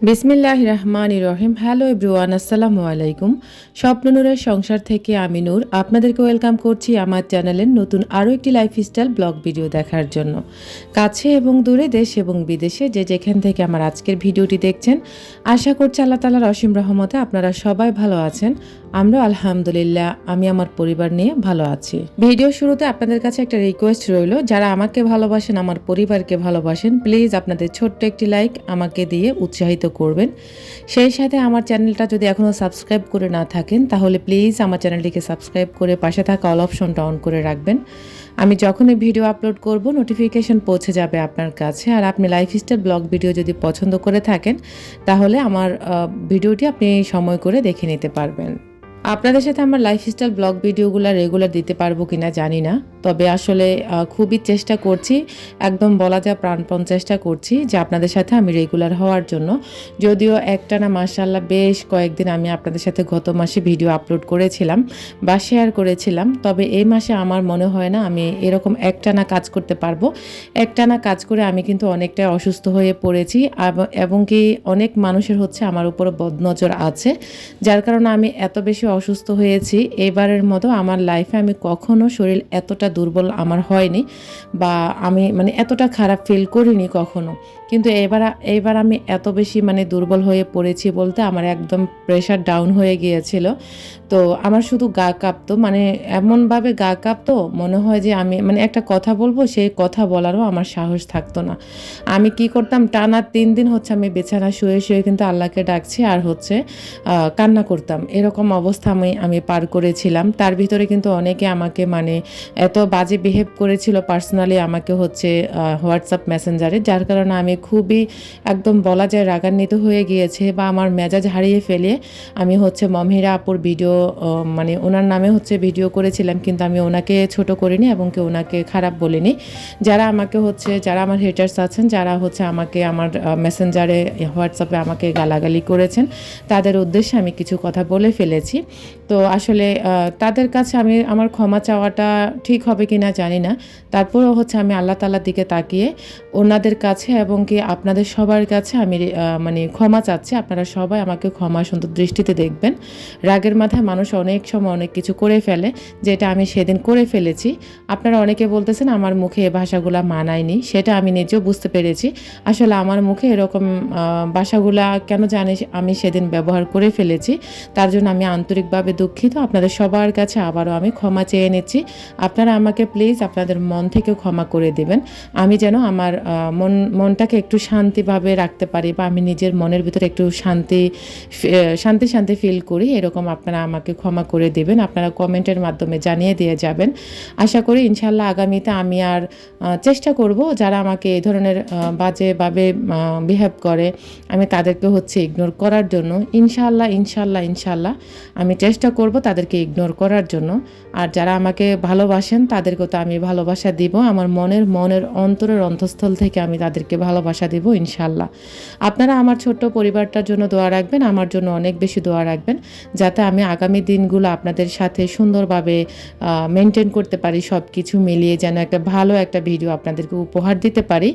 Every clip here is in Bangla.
বিসমিল্লাহ রহমান রহিম। হ্যালো এব্রুয়ান আসসালামু আলাইকুম। স্বপ্ননূরের সংসার থেকে আমি নূর। আপনাদেরকে ওয়েলকাম করছি আমার চ্যানেলের নতুন আরও একটি লাইফস্টাইল ব্লগ ভিডিও দেখার জন্য। কাছে এবং দূরে দেশ এবং বিদেশে যে যেখান থেকে আমার আজকের ভিডিওটি দেখছেন, আশা করছি আল্লাহ তালার অসীম রহমতে আপনারা সবাই ভালো আছেন। আমরা আলহামদুলিল্লাহ, আমি আমার পরিবার নিয়ে ভালো আছি। ভিডিও শুরুতে আপনাদের কাছে একটা রিকোয়েস্ট রইল, যারা আমাকে ভালোবাসেন, আমার পরিবারকে ভালোবাসেন প্লিজ আপনাদের ছোট্ট একটি লাইক আমাকে দিয়ে উৎসাহিত করবেন। সেই সাথে আমার চ্যানেলটা যদি এখনও সাবস্ক্রাইব করে না থাকেন, তাহলে প্লিজ আমার চ্যানেলটিকে সাবস্ক্রাইব করে পাশে থাকা অল অপশনটা অন করে রাখবেন। আমি যখনই ভিডিও আপলোড করব নোটিফিকেশন পৌঁছে যাবে আপনার কাছে। আর আপনি লাইফস্টাইল ব্লগ ভিডিও যদি পছন্দ করে থাকেন, তাহলে আমার ভিডিওটি আপনি সময় করে দেখে নিতে পারবেন। আপনাদের সাথে আমার লাইফস্টাইল ব্লগ ভিডিওগুলো রেগুলার দিতে পারব কিনা জানি না। তবে আসলে খুবই চেষ্টা করছি, একদম বলা যায় প্রাণপণ চেষ্টা করছি যে আপনাদের সাথে আমি রেগুলার হওয়ার জন্য। যদিও একটানা মাসাল্লাহ বেশ কয়েকদিন আমি আপনাদের সাথে গত মাসে ভিডিও আপলোড করেছিলাম বা শেয়ার করেছিলাম, তবে এই মাসে আমার মনে হয় না আমি এরকম একটানা কাজ করতে পারব। একটানা কাজ করে আমি কিন্তু অনেকটা অসুস্থ হয়ে পড়েছি এবং কি অনেক মানুষের হচ্ছে আমার উপর বদনজর আছে, যার কারণে আমি এত বেশি অসুস্থ হয়েছি। এবারের মতো আমার লাইফে আমি কখনো শরীর এতটা দুর্বল আমার হয়নি বা আমি মানে এতটা খারাপ ফিল করিনি কখনো। কিন্তু এবার এবার আমি এত বেশি মানে দুর্বল হয়ে পড়েছি বলতে আমার একদম প্রেশার ডাউন হয়ে গিয়েছিল। তো আমার শুধু গা কাঁপতো মানে এমনভাবে গা কাঁপতো, মনে হয় যে আমি মানে একটা কথা বলব, সেই কথা বলারও আমার সাহস থাকতো না। আমি কি করতাম, টানা তিন দিন হচ্ছে আমি বিছানা শুয়ে শুয়ে কিন্তু আল্লাহকে ডাকছি আর হচ্ছে কান্না করতাম। এরকম অবস্থা আমি আমি পার করেছিলাম। তার ভিতরে কিন্তু অনেকে আমাকে মানে এত বাজে বিহেভ করেছিল পার্সোনালি আমাকে হচ্ছে হোয়াটসঅ্যাপ মেসেঞ্জারে যার কারণে আমি খুবই একদম বলা যায় রাগান্বিত হয়ে গিয়েছে বা আমার মেজাজ হারিয়ে ফেলে। আমি হচ্ছে মমহিরা আপুর ভিডিও মানে ওনার নামে হচ্ছে ভিডিও করেছিলাম কিন্তু আমি ওনাকে ছোট করিনি এবং কি ওনাকে খারাপ বলিনি। যারা আমাকে হচ্ছে, যারা আমার হেটার্স আছেন, যারা হচ্ছে আমাকে, আমার মেসেঞ্জারে হোয়াটসঅ্যাপে আমাকে গালাগালি করেছেন, তাদের উদ্দেশ্যে আমি কিছু কথা বলে ফেলেছি। তো আসলে তাদের কাছে আমি, আমার ক্ষমা চাওয়াটা ঠিক হবে কি না জানি না। তারপরেও হচ্ছে আমি আল্লাহ তালার দিকে তাকিয়ে ওনাদের কাছে এবং কি আপনাদের সবার কাছে আমি মানে ক্ষমা চাচ্ছি। আপনারা সবাই আমাকে ক্ষমা সুন্দর দৃষ্টিতে দেখবেন। রাগের মাথায় মানুষ অনেক সময় অনেক কিছু করে ফেলে, যেটা আমি সেদিন করে ফেলেছি। আপনারা অনেকে বলতেছেন, আমার মুখে এ ভাষাগুলা মানায়নি। সেটা আমি নিজেও বুঝতে পেরেছি। আসলে আমার মুখে এরকম ভাষাগুলা কেন জানি আমি সেদিন ব্যবহার করে ফেলেছি। তার জন্য আমি আন্তরিকভাবে দুঃখিত। আপনাদের সবার কাছে আবারও আমি ক্ষমা চেয়ে নিচ্ছি। আপনারা আমাকে প্লিজ আপনাদের মন থেকে ক্ষমা করে দেবেন। আমি যেন আমার মন, মনটাকে একটু শান্তিভাবে রাখতে পারি বা আমি নিজের মনের ভিতরে একটু শান্তি শান্তি শান্তি ফিল করি, এরকম আপনারা আমাকে ক্ষমা করে দেবেন। আপনারা কমেন্টের মাধ্যমে জানিয়ে দিয়ে যাবেন। আশা করি ইনশাল্লাহ আগামীতে আমি আর চেষ্টা করব যারা আমাকে এই ধরনের বাজেভাবে বিহেভ করে, আমি তাদেরকে হচ্ছে ইগনোর করার জন্য। ইনশাল্লাহ ইনশাল্লাহ ইনশাল্লাহ আমি চেষ্টা করব তাদেরকে ইগনোর করার জন্য। আর যারা আমাকে ভালোবাসেন তাদেরকেও তো আমি ভালোবাসা দিব। আমার মনের মনের অন্তরের অন্তঃস্থল থেকে আমি তাদেরকে ভালোবাসা দিব, ইনশাল্লাহ। আপনারা আমার ছোট্ট পরিবারটার জন্য দোয়া রাখবেন, আমার জন্য অনেক বেশি দোয়া রাখবেন, যাতে আমি আগামী দিনগুলো আপনাদের সাথে সুন্দরভাবে মেনটেন করতে পারি সব কিছু মিলিয়ে যেন একটা ভালো একটা ভিডিও আপনাদেরকে উপহার দিতে পারি।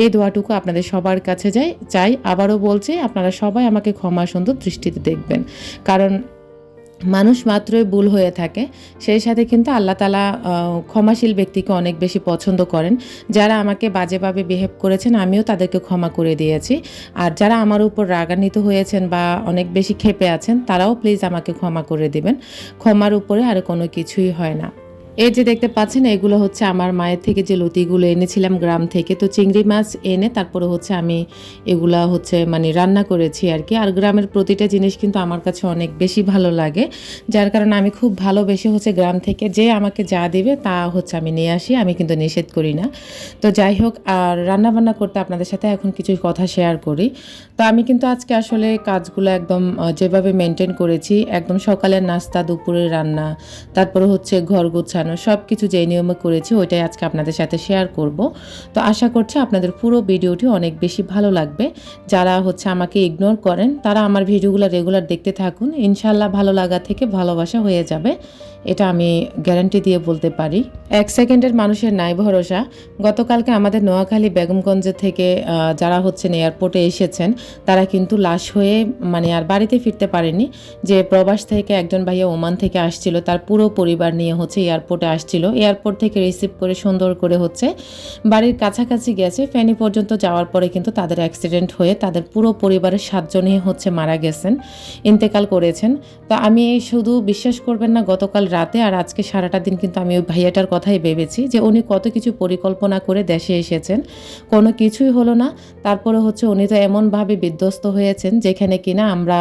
এই দোয়াটুকু আপনাদের সবার কাছে যাই, চাই, আবারও বলছি, আপনারা সবাই আমাকে ক্ষমা সুন্দর দৃষ্টিতে দেখবেন। কারণ মানুষ মাত্রই ভুল হয়ে থাকে। সেই সাথে কিন্তু আল্লাহ তালা ক্ষমাশীল ব্যক্তিকে অনেক বেশি পছন্দ করেন। যারা আমাকে বাজেভাবে বিহেভ করেছেন, আমিও তাদেরকে ক্ষমা করে দিয়েছি। আর যারা আমার উপর রাগান্বিত হয়েছেন বা অনেক বেশি খেপে আছেন, তারাও প্লিজ আমাকে ক্ষমা করে দিবেন। ক্ষমার উপরে আর কোনো কিছুই হয় না। এই যে দেখতে পাচ্ছেন, এগুলো হচ্ছে আমার মায়ের থেকে যে লতিগুলো এনেছিলাম গ্রাম থেকে। তো চিংড়ি মাছ এনে তারপরে হচ্ছে আমি এগুলা হচ্ছে মানে রান্না করেছি আর কি। আর গ্রামের প্রতিটা জিনিস কিন্তু আমার কাছে অনেক বেশি ভালো লাগে। যার কারণে আমি খুব ভালোবেসে হচ্ছে গ্রাম থেকে যে আমাকে যা দেবে তা হচ্ছে আমি নিয়ে আসি, আমি কিন্তু নিষেধ করি না। তো যাই হোক, আর রান্না বান্না করতে আপনাদের সাথে এখন কিছু কথা শেয়ার করি। তো আমি কিন্তু আজকে আসলে কাজগুলো একদম যেভাবে মেনটেন করেছি, একদম সকালের নাস্তা, দুপুরের রান্না, তারপরে হচ্ছে ঘর গোছানো গোছানো সব কিছু যেই নিয়মে করেছি ওইটাই আজকে আপনাদের সাথে শেয়ার করব। তো আশা করছি আপনাদের পুরো ভিডিওটি অনেক বেশি ভালো লাগবে। যারা হচ্ছে আমাকে ইগনোর করেন, তারা আমার ভিডিওগুলো রেগুলার দেখতে থাকুন। ইনশাল্লাহ ভালো লাগা থেকে ভালোবাসা হয়ে যাবে। এটা আমি গ্যারান্টি দিয়ে বলতে পারি। এক সেকেন্ডের মানুষের নাই ভরসা। গতকালকে আমাদের নোয়াখালী বেগমগঞ্জ থেকে যারা হচ্ছেন এয়ারপোর্টে এসেছেন, তারা কিন্তু লাশ হয়ে মানে আর বাড়িতে ফিরতে পারেনি। যে প্রবাস থেকে একজন ভাইয়া ওমান থেকে আসছিল, তার পুরো পরিবার নিয়ে হচ্ছে এয়ারপোর্টে আসছিল। এয়ারপোর্ট থেকে রিসিভ করে সুন্দর করে হচ্ছে বাড়ির কাছাকাছি গেছে। ফেনী পর্যন্ত যাওয়ার পরে কিন্তু তাদের অ্যাক্সিডেন্ট হয়ে তাদের পুরো পরিবারের সাতজনই হচ্ছে মারা গেছেন, ইন্তেকাল করেছেন। তো আমি শুধু বিশ্বাস করবেন না, গতকাল রাতে আর আজকে সারাটা দিন কিন্তু আমি ওই ভাইয়াটার কথাই ভেবেছি যে উনি কত কিছু পরিকল্পনা করে দেশে এসেছেন, কোনো কিছুই হলো না। তারপরে হচ্ছে উনি তো এমনভাবে বিধ্বস্ত হয়েছেন যেখানে কিনা আমরা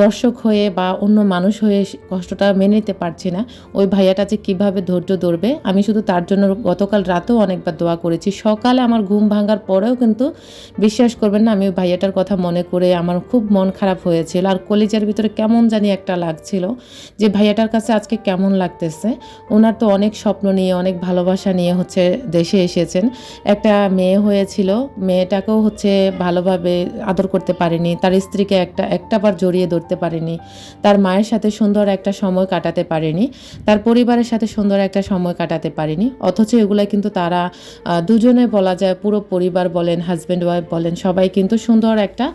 দর্শক হয়ে বা অন্য মানুষ হয়ে কষ্টটা মেনে নিতে পারছি না। ওই ভাইয়াটা যে কীভাবে ধৈর্য ধরবে? আমি শুধু তার জন্য গতকাল রাতেও অনেকবার দোয়া করেছি। সকালে আমার ঘুম ভাঙার পরেও কিন্তু বিশ্বাস করবেন না, আমি ওই ভাইয়াটার কথা মনে করে আমার খুব মন খারাপ হয়েছিল। আর কলেজের ভিতরে কেমন জানি একটা লাগছিল যে ভাইয়াটার কাছে আজকে কেমন লাগতেছে। ওনার তো অনেক স্বপ্ন নিয়ে, অনেক ভালোবাসা নিয়ে হচ্ছে দেশে এসেছেন। একটা মেয়ে হয়েছিল, মেয়েটাকেও হচ্ছে ভালোভাবে আদর করতে পারেনি। তার স্ত্রীকে একটা, একটাবার জড়িয়ে ধরতে পারেনি। তার মায়ের সাথে সুন্দর একটা সময় কাটাতে পারেনি। তার পরিবারের সাথে সুন্দর একটা সময় কাটাতে পারিনি। অথচ এগুলো কিন্তু তারা দুজনে বলা যায়, পুরো পরিবার বলেন হাজব্যান্ড ওয়াইফ বলেন, সবাই কিন্তু সুন্দর একটা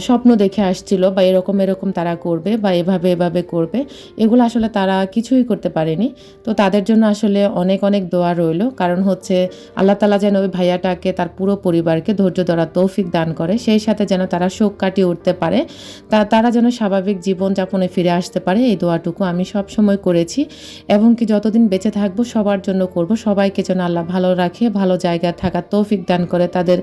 স্বপ্ন দেখে আসছিল বা এরকম এরকম তারা করবে বা এভাবে এভাবে করবে। এগুলো আসলে তারা কিছুই করতে পারেনি। তো তাদের জন্য আসলে অনেক অনেক দোয়া রইল। কারণ হচ্ছে আল্লাহ তালা যেন ওই ভাইয়াটাকে, তার পুরো পরিবারকে ধৈর্য ধরা তৌফিক দান করে। সেই সাথে যেন তারা শোক কাটিয়ে উঠতে পারে। তা, তারা যেন স্বাভাবিক জীবনযাপনে ফিরে আসতে পারে। এই দোয়াটুকু আমি সব সময় করেছি। এবং কি যতদিন বেঁচে থাকব, সবার জন্য করব। সবাইকে যেন আল্লাহ ভালো রাখে, ভালো জায়গায় থাকার তৌফিক দান করে তাদের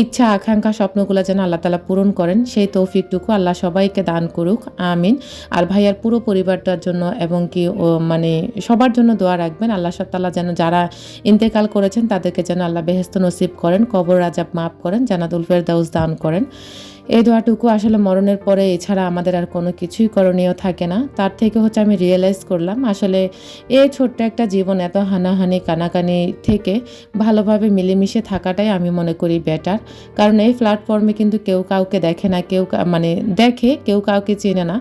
ইচ্ছা, আকাঙ্ক্ষা, স্বপ্নগুলো যেন আল্লাহ তালা পূরণ করেন। সেই তৌফিকটুকু আল্লাহ সবাইকে দান করুক। আমিন। আর ভাইয়ার পুরো পরিবারটার জন্য এবং কি মানে সবার জন্য দোয়া রাখবেন। আল্লাহ তাল্লাহ যেন যারা ইন্তেকাল করেছেন তাদেরকে যেন আল্লাহ বেহেস্ত নসিব করেন, কবর রাজাব মাফ করেন জানাতুল ফেরদাউস দান করেন। এই দোয়াটুকু আসলে মরণের পরে এছাড়া আমাদের আর কোনো কিছুই করণীয় থাকে না। তার থেকে হচ্ছে আমি রিয়েলাইজ করলাম, আসলে এই ছোট্ট একটা জীবন এত হানাহানি, কানাকানি থেকে ভালোভাবে মিলেমিশে থাকাটাই আমি মনে করি বেটার কারণ এই প্ল্যাটফর্মে কিন্তু কেউ কাউকে দেখে না, কেউ মানে দেখে কেউ কাউকে চেনে না।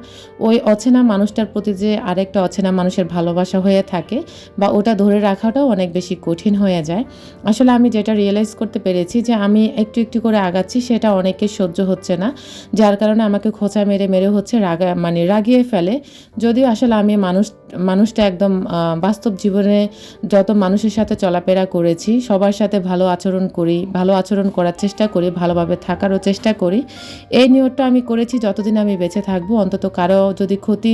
ওই অচেনা মানুষটার প্রতি যে আরেকটা অচেনা মানুষের ভালোবাসা হয়ে থাকে বা ওটা ধরে রাখাটাও অনেক বেশি কঠিন হয়ে যায়। আসলে আমি যেটা রিয়েলাইজ করতে পেরেছি যে আমি একটু একটু করে আগাচ্ছি, সেটা অনেকের সহ্য হচ্ছে না। যার কারণে আমাকে খোঁচা মেরে মেরে হচ্ছে রাগা মানে রাগিয়ে ফেলে। যদিও আসলে আমি মানুষ, মানুষটা একদম বাস্তব জীবনে যত মানুষের সাথে চলাফেরা করেছি, সবার সাথে ভালো আচরণ করি, ভালো আচরণ করার চেষ্টা করি, ভালোভাবে থাকারও চেষ্টা করি। এই নিয়তটা আমি করেছি যতদিন আমি বেঁচে থাকব। অন্তত কারও যদি ক্ষতি,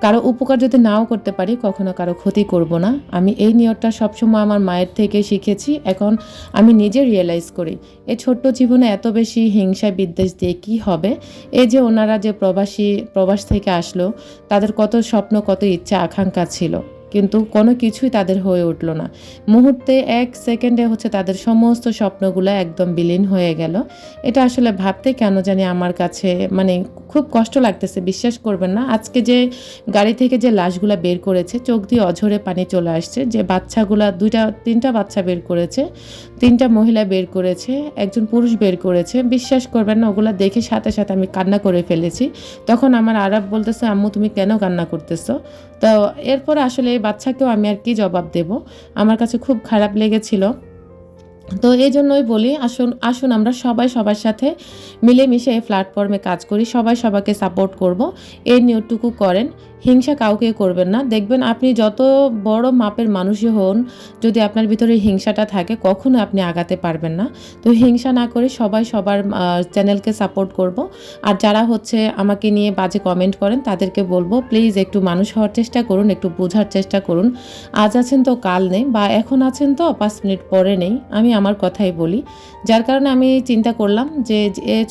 কারও উপকার যদি নাও করতে পারি, কখনো কারও ক্ষতি করব না। আমি এই নিয়তটা সবসময় আমার মায়ের থেকে শিখেছি। এখন আমি নিজে রিয়েলাইজ করি এই ছোট্ট জীবনে এত বেশি হিংসা বিদ্বেষ দিয়ে কি হবে? এই যে ওনারা যে প্রবাসী, প্রবাস থেকে আসলো, তাদের কত স্বপ্ন, কত ইচ্ছা, আকাঙ্ক্ষা ছিল। কিন্তু কোনো কিছুই তাদের হয়ে উঠল না। মুহূর্তে এক সেকেন্ডে হচ্ছে তাদের সমস্ত স্বপ্নগুলো একদম বিলীন হয়ে গেল। এটা আসলে ভাবতে কেন জানি আমার কাছে মানে খুব কষ্ট লাগতেছে, বিশ্বাস করবেন না। আজকে যে গাড়ি থেকে যে লাশগুলা বের করেছে, চোখ দিয়ে অঝরে পানি চলে আসছে। যে বাচ্চাগুলা, দুইটা, তিনটা বাচ্চা বের করেছে, তিনটা মহিলা বের করেছে, একজন পুরুষ বের করেছে। বিশ্বাস করবেন না, ওগুলা দেখে সাথে সাথে আমি কান্না করে ফেলেছি। তখন আমার আরব বলতেছে, আম্মু, তুমি কেন কান্না করতেছো? তো এরপর আসলে বাচ্চাকেও আমি আর কি জবাব দেব। আমার কাছে খুব খারাপ লেগেছিল। তো এই জন্যই বলি, আসুন আসুন আমরা সবাই সবার সাথে মিলেমিশে এই প্ল্যাটফর্মে কাজ করি, সবাই সবাইকে সাপোর্ট করব। এই নিয়তটুকু করেন। হিংসা কাউকে করবেন না। দেখবেন আপনি যত বড় মাপের মানুষই হন, যদি আপনার ভিতরে হিংসাটা থাকে, কখনো আপনি আগাতে পারবেন না। তো হিংসা না করে সবাই সবার চ্যানেলকে সাপোর্ট করব। আর যারা হচ্ছে আমাকে নিয়ে বাজে কমেন্ট করেন, তাদেরকে বলব, প্লিজ একটু মানুষ হওয়ার চেষ্টা করুন, একটু বোঝার চেষ্টা করুন। আজ আছেন তো, কাল নেই, বা এখন আছেন তো, পাঁচ মিনিট পরে নেই, আমি আমার কথাই বলি। যার কারণে আমি চিন্তা করলাম যে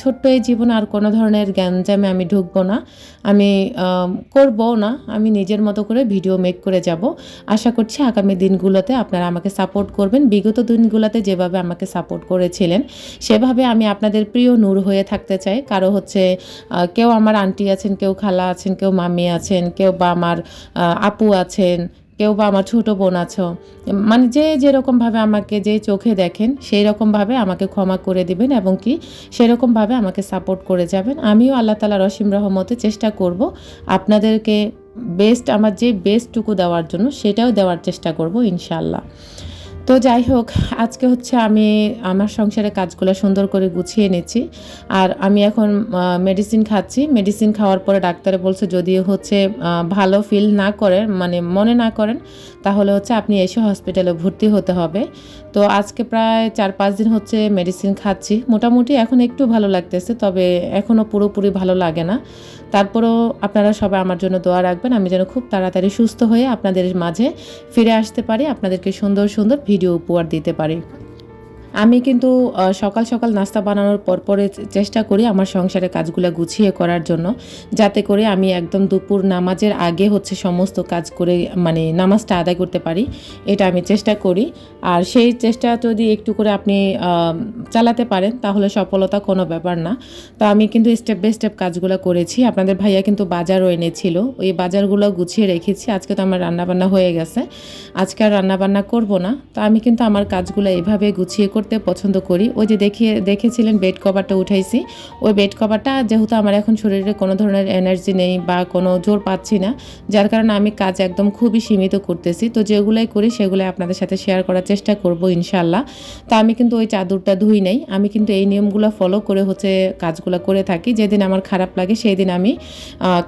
ছোট্ট এই জীবনে আর কোনো ধরনের জ্ঞানজামে আমি ঢুকবো না। আমি করব না, আমি নিজের মতো করে ভিডিও মেক করে যাব। আশা করছি আগামী দিনগুলোতে আপনারা আমাকে সাপোর্ট করবেন। বিগত দিনগুলোতে যেভাবে আমাকে সাপোর্ট করেছিলেন, সেভাবে আমি আপনাদের প্রিয় নূর হয়ে থাকতে চাই। কারও হচ্ছে কেউ আমার আন্টি আছেন, কেউ খালা আছেন, কেউ মামি আছেন, কেউ বা আমার আপু আছেন কেউ বা আমার ছোটো বোন আছো মানে যে যেরকমভাবে আমাকে যে চোখে দেখেন সেই রকমভাবে আমাকে ক্ষমা করে দিবেন এবং কি সেরকমভাবে আমাকে সাপোর্ট করে যাবেন। আমিও আল্লাহ তালা রসিম রহমতে চেষ্টা করব আপনাদেরকে বেস্ট আমার যে বেস্টটুকু দেওয়ার জন্য, সেটাও দেওয়ার চেষ্টা করব ইনশাল্লাহ তো যাই হোক, আজকে হচ্ছে আমি আমার সংসারে কাজগুলো সুন্দর করে গুছিয়ে নিচ্ছি। আর আমি এখন মেডিসিন খাচ্ছি। মেডিসিন খাওয়ার পরে ডাক্তারে বলছে যদি হচ্ছে ভালো ফিল না করেন মানে মনে না করেন, তাহলে হচ্ছে আপনি এসে হসপিটালে ভর্তি হতে হবে। তো আজকে প্রায় চার পাঁচ দিন হচ্ছে মেডিসিন খাচ্ছি। মোটামুটি এখন একটু ভালো লাগতেছে, তবে এখনও পুরোপুরি ভালো লাগে না। তারপরেও আপনারা সবাই আমার জন্য দোয়া রাখবেন। আমি যেন খুব তাড়াতাড়ি সুস্থ হয়ে আপনাদের মাঝে ফিরে আসতে পারি। আপনাদেরকে সুন্দর সুন্দর ভিডিও উপহার দিতে পারি। আমি কিন্তু সকাল সকাল নাস্তা বানানোর পর পরে চেষ্টা করি আমার সংসারের কাজগুলো গুছিয়ে করার জন্য, যাতে করে আমি একদম দুপুর নামাজের আগে হচ্ছে সমস্ত কাজ করে মানে নামাজটা আদায় করতে পারি, এটা আমি চেষ্টা করি। আর সেই চেষ্টা যদি একটু করে আপনি চালাতে পারেন, তাহলে সফলতা কোনো ব্যাপার না। তো আমি কিন্তু স্টেপ বাই স্টেপ কাজগুলো করেছি। আপনাদের ভাইয়া কিন্তু বাজারও এনেছিল। ওই বাজারগুলো গুছিয়ে রেখেছি। আজকে তো আমার রান্নাবান্না হয়ে গেছে। আজকে আর রান্নাবান্না করব না। তো আমি কিন্তু আমার কাজগুলো এভাবে গুছিয়ে করতে পছন্দ করি। ওই যে দেখিয়ে, দেখেছিলেন বেড কভারটা উঠাইছি। ওই বেড কভারটা যেহেতু আমার এখন শরীরে কোনো ধরনের এনার্জি নেই বা কোনো জোর পাচ্ছি না, যার কারণে আমি কাজ একদম খুবই সীমিত করতেছি। তো যেগুলোই করি সেগুলো আপনাদের সাথে শেয়ার করার চেষ্টা করব ইনশাল্লাহ তো আমি কিন্তু ওই চাদরটা ধুই নেই। আমি কিন্তু এই নিয়মগুলো ফলো করে হচ্ছে কাজগুলো করে থাকি। যেদিন আমার খারাপ লাগে সেই দিন আমি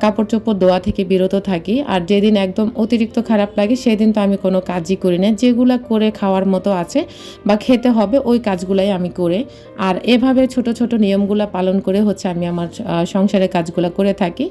কাপড় চোপড় ধোয়া থেকে বিরত থাকি। আর যেদিন একদম অতিরিক্ত খারাপ লাগে, সেদিন তো আমি কোনো কাজই করি না। যেগুলো করে খাওয়ার মতো আছে বা খেতে হবে ওই কাজগুলাই আমি করে। আর এভাবে ছোট ছোট নিয়মগুলো পালন করে হচ্ছে আমি আমার সংসারের কাজগুলো করে থাকি।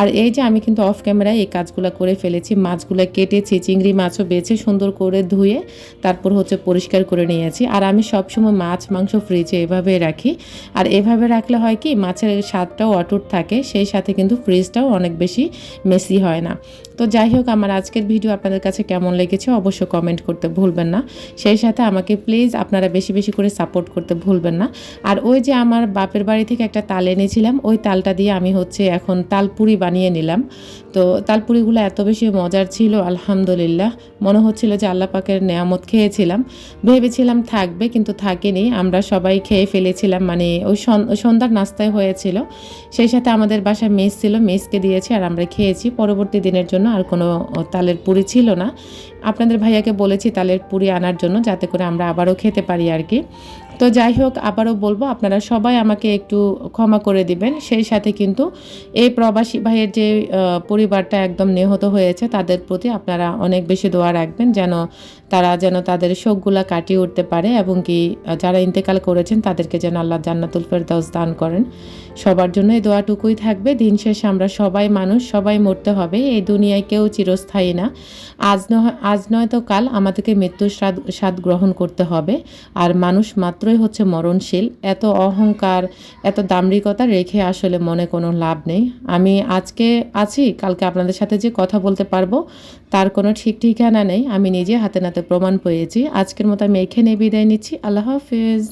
আর এই যে আমি কিন্তু অফ ক্যামেরায় এই কাজগুলো করে ফেলেছি, মাছগুলো কেটেছি, চিংড়ি মাছও বেছে সুন্দর করে ধুয়ে তারপর হচ্ছে পরিষ্কার করে নিয়েছি। আর আমি সবসময় মাছ, মাংস ফ্রিজে এভাবে রাখি। আর এভাবে রাখলে হয় কি, মাছের স্বাদটাও অটুট থাকে, সেই সাথে কিন্তু ফ্রিজটাও অনেক বেশি মেসি হয় না। তো যাই হোক, আমার আজকের ভিডিও আপনাদের কাছে কেমন লেগেছে অবশ্যই কমেন্ট করতে ভুলবেন না। সেই সাথে আমাকে প্লিজ আপনারা বেশি বেশি করে সাপোর্ট করতে ভুলবেন না। আর ওই যে আমার বাপের বাড়ি থেকে একটা তাল এনেছিলাম, ওই তালটা দিয়ে আমি হচ্ছে এখন তালপুরি বানিয়ে নিলাম। তো তালপুরিগুলো এত বেশি মজার ছিল, আলহামদুলিল্লাহ। মনে হচ্ছিল যে আল্লাহ পাকের নেয়ামত খেয়েছিলাম। ভেবেছিলাম থাকবে, কিন্তু থাকেনি। আমরা সবাই খেয়ে ফেলেছিলাম মানে ওই সন- সন্ধ্যার নাস্তায় হয়েছিল। সেই সাথে আমাদের বাসায় মেস ছিল, মেসকে দিয়েছি আর আমরা খেয়েছি। পরবর্তী দিনের জন্য আর কোনো তালের পুরি ছিল না। আপনাদের ভাইয়াকে বলেছি তালের পুরি আনার জন্য যাতে করে আমরা আবারও খেতে পারি আর কি। তো যাই হোক, আবারও বলব, আপনারা সবাই আমাকে একটু ক্ষমা করে দিবেন। সেই সাথে কিন্তু এই প্রবাসী ভাইয়ের যে পরিবারটা একদম নিহত হয়েছে, তাদের প্রতি আপনারা অনেক বেশি দোয়া রাখবেন যেন তারা যেন তাদের শোকগুলা কাটিয়ে উঠতে পারে এবং কি, যারা ইন্তেকাল করেছেন তাদেরকে যেন আল্লাহ জান্নাতুল ফেরদাউস দান করেন। সবার জন্য এই দোয়াটুকুই থাকবে। দিন শেষে আমরা সবাই মানুষ, সবাই মরতে হবে। এই দুনিয়ায় কেউ চিরস্থায়ী না। আজ নয় আজ নয় তো কাল আমাদেরকে মৃত্যুর স্বাদ স্বাদ গ্রহণ করতে হবে। আর মানুষ মাত্রই হচ্ছে মরণশীল। এত অহংকার, এত দাম্রিকতা রেখে আসলে মনে কোনো লাভ নেই। আমি আজকে আছি, কালকে আপনাদের সাথে যে কথা বলতে পারব, তার কোনো ঠিক ঠিকানা নেই। আমি নিজে হাতে নাতে প্রমাণ পেয়েছি। আজকের মতো আমি এখানে বিদায় নিচ্ছি। আল্লাহ হাফেজ।